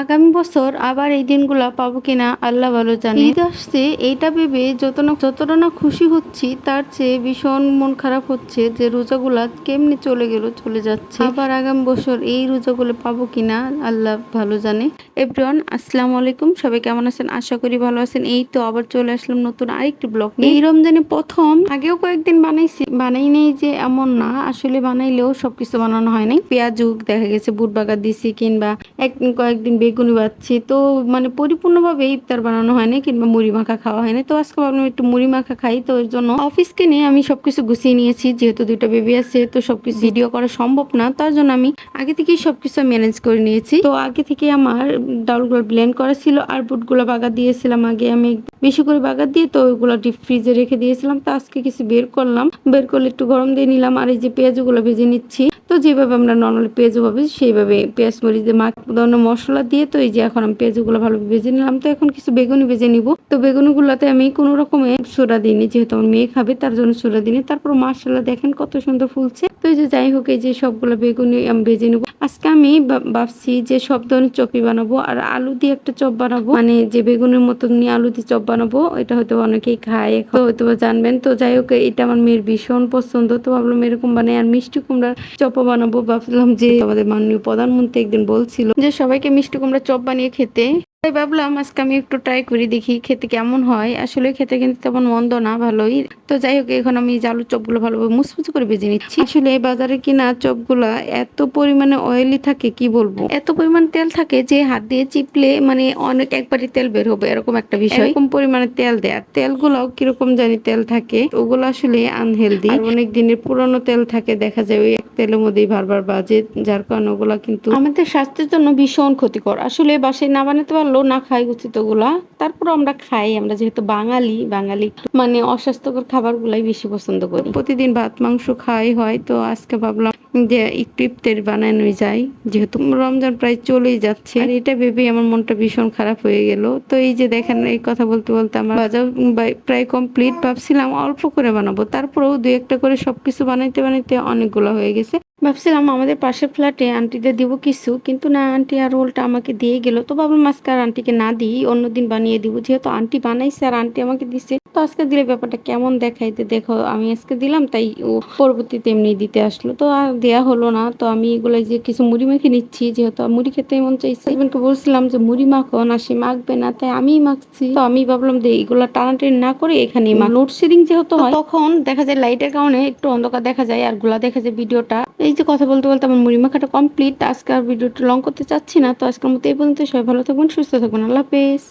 আগামী বছর আবার এই দিনগুলা পাবো কিনা আল্লাহ ভালো জানে। ঈদ আসছে, এইটা ভেবে যত না যতটা না খুশি হচ্ছি, তার চেয়ে ভীষণ মন খারাপ হচ্ছে যে রোজাগুলা কেমনি চলে গেল, চলে যাচ্ছে। আবার আগামী বছর এই রোজাগুলো পাবো কিনা আল্লাহ ভালো জানে। এভরিওয়ান, আসসালামু আলাইকুম। সবাই কেমন আছেন? আশা করি ভালো আছেন। এই তো আবার চলে আসলাম নতুন আরেকটি ব্লগ এই রমজানে প্রথম, আগেও কয়েকদিন বানাইছি। বানাই নেই যে এমন না, আসলে বানাইলেও সবকিছু বানানো হয় নাই। পেঁয়াজুক দেখা গেছে বুট বাগার দিছি কিংবা একদিন কয়েকদিন বেগুনি বাচ্ছি তো মানে পরিপূর্ণভাবে ইফতার বানানো হয় না কিংবা মুড়ি মাখা খাওয়া হয়নি তো আজকে ভাবলাম একটু মুড়ি মাখা খাই তো এর জন্য অফিসকে নিয়ে আমি সবকিছু গুছিয়ে নিয়েছি যেহেতু দুইটা বেবি আছে তো সবকিছু ভিডিও করা সম্ভব না তার জন্য আমি আগে থেকেই সবকিছু ম্যানেজ করে নিয়েছি। তো আগে থেকে আমার ডাউলগুলো ব্লেন্ড করা ছিল আর বুটগুলো বাগা দিয়েছিলাম আগে। আমি বেশি করে বাগার দিয়ে তো ওইগুলো ডিপ ফ্রিজে রেখে দিয়েছিলাম। তো আজকে কিছু বের করলাম বের করলে একটু গরম দিয়ে নিলাম আর এই যে পেঁয়াজগুলো ভেজে নিচ্ছি। তো যেভাবে আমরা নর্মালি পেঁয়াজও ভাবি, সেইভাবে পেঁয়াজ মরিচ দিয়ে মাখ ধরনের মশলা দিয়ে তো এই যে এখন আমি পেঁয়াজগুলো ভালোভাবে ভেজে নিলাম, তো এখন কিছু বেগুনি ভেজে নিব। তো বেগুনিগুলোতে আমি কোনো রকমে সোডা দিইনি, যেহেতু আমার মেয়ে খাবে, তার জন্য সোডা দিইনি। তারপর মশলা দেখেন কত সুন্দর ফুলছে। তো এই যে যাই হোক, এই যে সবগুলো বেগুনি আমি ভেজে নিব। আজকে আমি ভাব- ভাবছি যে সব ধরনের চপই বানাবো। আর আলু দিয়ে একটা চপ বানাবো। মানে যে বেগুনের মতো নিয়ে আলু দিয়ে চপ বানাবো, এটা হয়তো অনেকেই খায়। হয়তো জানবেন। তো যাই হোক, এটা আমার মেয়ের ভীষণ পছন্দ। তো ভাবলাম এরকম বানাই। আর মিষ্টি কুমড়ার চপও বানাবো। ভাবলাম যে আমাদের মাননীয় প্রধানমন্ত্রী একদিন বলছিল যে, সবাইকে মিষ্টি কুমড়ার চপ বানিয়ে খেতে। তাই ভাবলাম আজকে আমি একটু ট্রাই করি, দেখি খেতে কেমন হয়। আসলে খেতে কিন্তু তেমন মন্দ না, ভালোই। তো যাই হোক, এখন আমি যে আলুর চপগুলো ভালোভাবে মুচমুচ করে ভেজে নিচ্ছি। আসলে বাজারে কিনা চপগুলা এত পরিমাণে অয়েলি থাকে, কি বলব? এত পরিমাণ তেল থাকে যে হাত দিয়ে চিপলে মানে অনেক একবারই তেল বের হবে, এরকম একটা বিষয়। এরকম পরিমাণে তেল দেয়। আর তেলগুলাও কীরকম জানি তেল থাকে, ওগুলো আসলে আনহেলদি অনেক দিনের পুরনো তেল থাকে, দেখা যায় ওই এক তেলের মধ্যেই বারবার বাজে, যার কারণে ওগুলা কিন্তু আমাদের স্বাস্থ্যের জন্য ভীষণ ক্ষতিকর। আসলে বাসায় না বানাতে পারলেও না খাই উচিত ওগুলা তারপর আমরা খাই। আমরা যেহেতু বাঙালি বাঙালি মানে অস্বাস্থ্যকর খাবার গুলাই বেশি পছন্দ করি। প্রতিদিন ভাত, মাংস খাই হয় তো আজকে ভাবলাম যে একটু ইফতারি বানানোই যায়, যেহেতু রমজান প্রায় চলেই যাচ্ছে। আর এটা ভেবে আমার মনটা ভীষণ খারাপ হয়ে গেল। তো এই যে দেখেন, এই কথা বলতে বলতে আমার বাজার প্রায় কমপ্লিট ভাবছিলাম অল্প করে বানাবো, তারপরেও দু একটা করে সবকিছু বানাইতে বানাইতে অনেকগুলো হয়ে গেছে। ভাবছিলাম আমাদের পাশের ফ্ল্যাটে আন্টিদের দিব কিছু, কিন্তু না, আন্টি আর রোলটা আমাকে দিয়ে গেল। তো ভাবলাম আজকে আর আন্টিকে না দিই অন্যদিন বানিয়ে দিব। যেহেতু আন্টি বানাইছে আর আন্টি আমাকে দিছে, তো আজকে দিলে ব্যাপারটা কেমন দেখাইতে? দেখো, আমি আজকে দিলাম, তাই ও পরবর্তীতে এমনি দিতে আসলো। তো আর দেয়া হলো না, তো আমি এগুলো যে কিছু মুড়ি মেখে নিচ্ছি, যেহেতু মুড়ি খেতে মন চাইছে। ইভেনকে বলছিলাম যে মুড়ি মাখো, না সে মাখবে না, তাই আমিই মাখছি। তো আমি ভাবলাম যে এগুলো টানাটানি না করে এখানে লোডশেডিং যেহেতু হয়, তখন দেখা যায় লাইটের কারণে একটু অন্ধকার দেখা যায়, আরগুলা দেখা যায় ভিডিওটা। যে কথা বলতে বলতে আমার মুড়ি মাখাটা কমপ্লিট আজকে আর ভিডিওটা লং করতে চাচ্ছি না, তো আজকের মতো এই পর্যন্ত সবাই ভালো থাকবেন, সুস্থ থাকবেন। আল্লাহ হাফেজ।